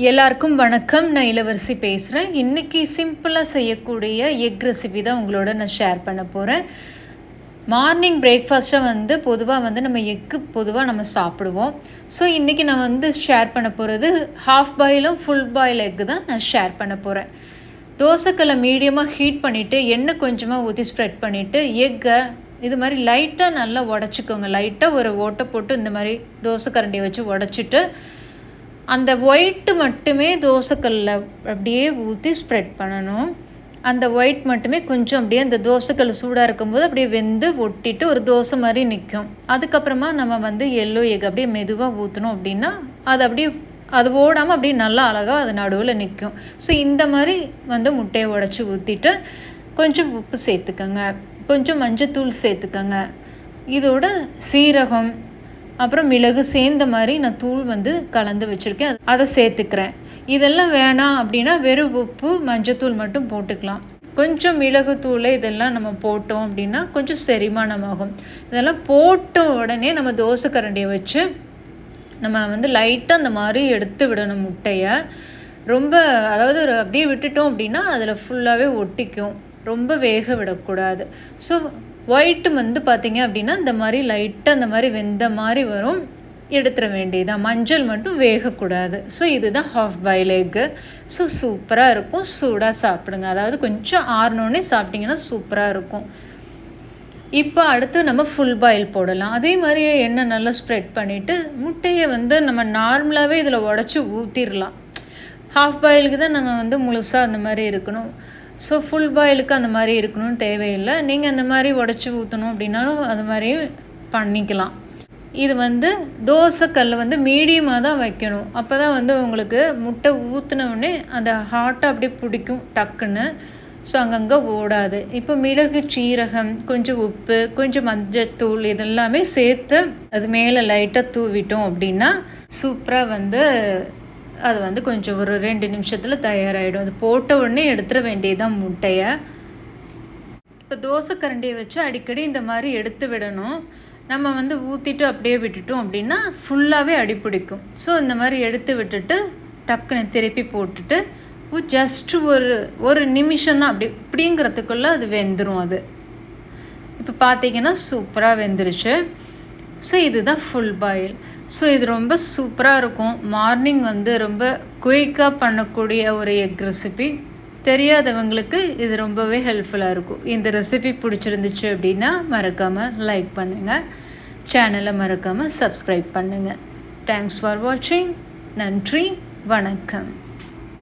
எல்லாருக்கும் வணக்கம். நான் இளவரசி பேசுகிறேன் இன்றைக்கி சிம்பிளாக செய்யக்கூடிய எக் ரெசிபி தான் உங்களோட நான் ஷேர் பண்ண போகிறேன் மார்னிங் பிரேக்ஃபாஸ்ட்டை வந்து பொதுவாக வந்து நம்ம எக்கு பொதுவாக நம்ம சாப்பிடுவோம். ஸோ இன்றைக்கி நான் வந்து ஷேர் பண்ண போகிறது ஹாஃப் பாயிலும் ஃபுல் பாயில் எக்கு தான் நான் ஷேர் பண்ண போகிறேன் தோசைக்கல்லை மீடியமாக ஹீட் பண்ணிவிட்டு எண்ணெய் கொஞ்சமாக ஊற்றி ஸ்ப்ரெட் பண்ணிவிட்டு எக்கை இது மாதிரி லைட்டாக நல்லா உடச்சிக்கோங்க. லைட்டாக ஒரு ஓட்டை போட்டு இந்த மாதிரி தோசை கரண்டியை வச்சு உடச்சிட்டு அந்த ஒயிட்டு மட்டுமே தோசைக்கல்லில் அப்படியே ஊற்றி ஸ்ப்ரெட் பண்ணணும். அந்த ஒயிட் மட்டுமே கொஞ்சம் அப்படியே அந்த தோசைக்கல் சூடாக இருக்கும்போது அப்படியே வெந்து ஒட்டிட்டு ஒரு தோசை மாதிரி நிற்கும் அதுக்கப்புறமா நம்ம வந்து எல்லோ எக் அப்படியே மெதுவாக ஊற்றணும் அப்படின்னா அது அப்படியே அது ஓடாமல் அப்படியே நல்லா அழகாக அது நடுவில் நிற்கும் ஸோ இந்த மாதிரி வந்து முட்டையை உடச்சி ஊற்றிட்டு கொஞ்சம் உப்பு சேர்த்துக்கோங்க. கொஞ்சம் மஞ்சத்தூள் சேர்த்துக்கோங்க. இதோட சீரகம் அப்புறம் மிளகு சேர்ந்த மாதிரி நான் தூள் வந்து கலந்து வச்சுருக்கேன். அதை சேர்த்துக்கிறேன். இதெல்லாம் வேணாம் அப்படின்னா வெறும் உப்பு மஞ்சத்தூள் மட்டும் போட்டுக்கலாம். கொஞ்சம் மிளகு இதெல்லாம் நம்ம போட்டோம் அப்படின்னா கொஞ்சம் செரிமானமாகும். இதெல்லாம் போட்ட உடனே நம்ம தோசை கரண்டியை வச்சு நம்ம வந்து லைட்டாக அந்த மாதிரி எடுத்து விடணும் முட்டையை. ரொம்ப அதாவது ஒரு அப்படியே விட்டுட்டோம் அப்படின்னா அதில் ஃபுல்லாகவே ஒட்டிக்கும். ரொம்ப வேக விடக்கூடாது. ஸோ ஒயிட்டும் வந்து பார்த்திங்க அப்படின்னா இந்த மாதிரி லைட்டாக அந்த மாதிரி வெந்த மாதிரி வரும். எடுத்துட வேண்டியதான் மஞ்சள் மட்டும் வேகக்கூடாது. ஸோ இதுதான் ஹாஃப் பாயில் எக்கு ஸோ சூப்பராக இருக்கும். சூடாக சாப்பிடுங்க. அதாவது கொஞ்சம் ஆறினோடனே சாப்பிட்டிங்கன்னா சூப்பராக இருக்கும். இப்போ அடுத்து நம்ம ஃபுல் பாயில் போடலாம். அதே மாதிரியே எண்ணெய் நல்லா ஸ்ப்ரெட் பண்ணிவிட்டு முட்டையை வந்து நம்ம நார்மலாகவே இதில் உடச்சி ஊற்றிடலாம் ஹாஃப் பாயிலுக்கு தான் நம்ம வந்து முழுசாக அந்த மாதிரி இருக்கணும். ஸோ ஃபுல் பாயிலுக்கு அந்த மாதிரி இருக்கணும்னு தேவையில்லை. நீங்கள் அந்த மாதிரி உடச்சி ஊற்றணும் அப்படின்னாலும் அது மாதிரியும் பண்ணிக்கலாம். இது வந்து தோசைக்கல்லை வந்து மீடியமாக தான் வைக்கணும். அப்போ தான் வந்து உங்களுக்கு முட்டை ஊற்றினவுடனே அந்த ஹாட்டை அப்படியே பிடிக்கும் டக்குன்னு. ஸோ அங்கங்கே ஓடாது. இப்போ மிளகு சீரகம் கொஞ்சம் உப்பு கொஞ்சம் மஞ்சத்தூள் இதெல்லாமே சேர்த்து அது மேலே லைட்டாக தூவிட்டோம் அப்படின்னா சூப்பராக வந்து அது வந்து கொஞ்சம் ஒரு ரெண்டு நிமிஷத்தில் தயாராகிடும் அது போட்ட உடனே எடுத்துட வேண்டியதான் முட்டையை. இப்போ தோசை கரண்டியை வச்சு அடிக்கடி இந்த மாதிரி எடுத்து விடணும். நம்ம வந்து ஊற்றிட்டு அப்படியே விட்டுட்டோம் அப்படின்னா ஃபுல்லாகவே அடிப்பிடிக்கும் ஸோ இந்த மாதிரி எடுத்து விட்டுட்டு டக்குன்னு திருப்பி போட்டுட்டு ஜஸ்ட் ஒரு ஒரு நிமிஷம் தான் அப்படி இப்படிங்கிறதுக்குள்ளே அது வெந்துடும் அது. இப்போ பார்த்தீங்கன்னா சூப்பராக வெந்துருச்சு. ஸோ இதுதான் ஃபுல் பாயில் ஸோ இது ரொம்ப சூப்பராக இருக்கும். மார்னிங் வந்து ரொம்ப குயிக்காக பண்ணக்கூடிய ஒரு எக் ரெசிபி தெரியாதவங்களுக்கு இது ரொம்பவே ஹெல்ப்ஃபுல்லாக இருக்கும். இந்த ரெசிபி பிடிச்சிருந்துச்சு அப்படின்னா மறக்காமல் லைக் பண்ணுங்கள் சேனலை மறக்காமல் சப்ஸ்கிரைப் பண்ணுங்கள் தேங்க்ஸ் ஃபார் வாட்சிங் நன்றி. வணக்கம்.